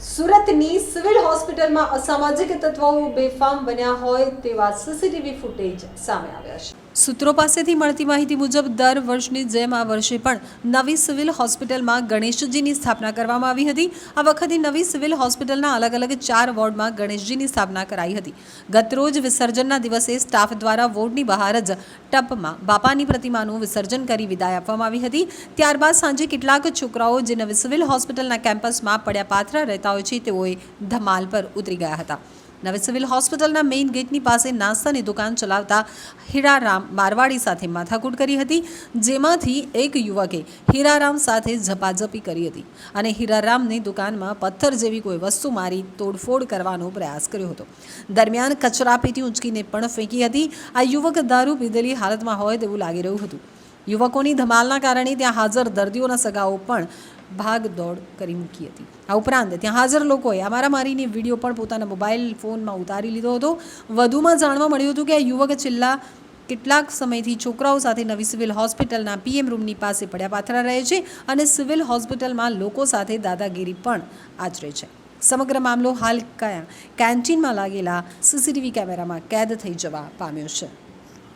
સુરતની સિવિલ હોસ્પિટલમાં અસામાજિક તત્વો બેફામ બન્યા હોય તેવા સીસીટીવી ફૂટેજ સામે આવ્યા છે. સૂત્રો પાસેથી મળતી માહિતી મુજબ, દર વર્ષની જેમ આ વર્ષે પણ નવી સિવિલ હોસ્પિટલમાં ગણેશજીની સ્થાપના કરવામાં આવી હતી. આ વખતે નવી સિવિલ હોસ્પિટલના અલગ અલગ ચાર વોર્ડમાં ગણેશજીની સ્થાપના કરાઈ હતી. ગતરોજ વિસર્જનના દિવસે સ્ટાફ દ્વારા વોર્ડની બહાર જ ટપમાં બાપાની પ્રતિમાનું વિસર્જન કરી વિદાય આપવામાં આવી હતી. ત્યારબાદ સાંજે કેટલાક છોકરાઓ જે નવી સિવિલ હોસ્પિટલના કેમ્પસમાં પડ્યા પાથરા રહેતા હોય છે, તેઓએ ધમાલ પર ઉતરી ગયા હતા. નવી સિવિલ હોસ્પિટલના મેઇન ગેટની પાસે નાસ્તાની દુકાન ચલાવતા હીરારામ મારવાડી સાથે માથાકૂટ કરી હતી, જેમાંથી એક યુવકે હીરારામ સાથે ઝપાઝપી કરી હતી અને હીરારામની દુકાનમાં પથ્થર જેવી કોઈ વસ્તુ મારી તોડફોડ કરવાનો પ્રયાસ કર્યો હતો. દરમિયાન કચરાપેટી ઉંચકીને પણ ફેંકી હતી. આ યુવક દારૂ પીધેલી હાલતમાં હોય તેવું લાગી રહ્યું હતું. યુવકોની ધમાલના કારણે ત્યાં હાજર દર્દીઓના સગાઓ પણ ભાગ દોડ કરી મૂકી હતી. આ ઉપરાંત ત્યાં હાજર લોકોએ આ મારામારીની વીડિયો પણ પોતાના મોબાઈલ ફોનમાં ઉતારી લીધો હતો. વધુમાં જાણવા મળ્યું હતું કે આ યુવક છેલ્લા કેટલાક સમયથી છોકરાઓ સાથે નવી સિવિલ હોસ્પિટલના પીએમ રૂમની પાસે પડ્યા પાથરા રહે છે અને સિવિલ હોસ્પિટલમાં લોકો સાથે દાદાગીરી પણ આચરે છે. સમગ્ર મામલો હાલ કયા કેન્ટીનમાં લાગેલા સીસીટીવી કેમેરામાં કેદ થઈ જવા પામ્યો છે.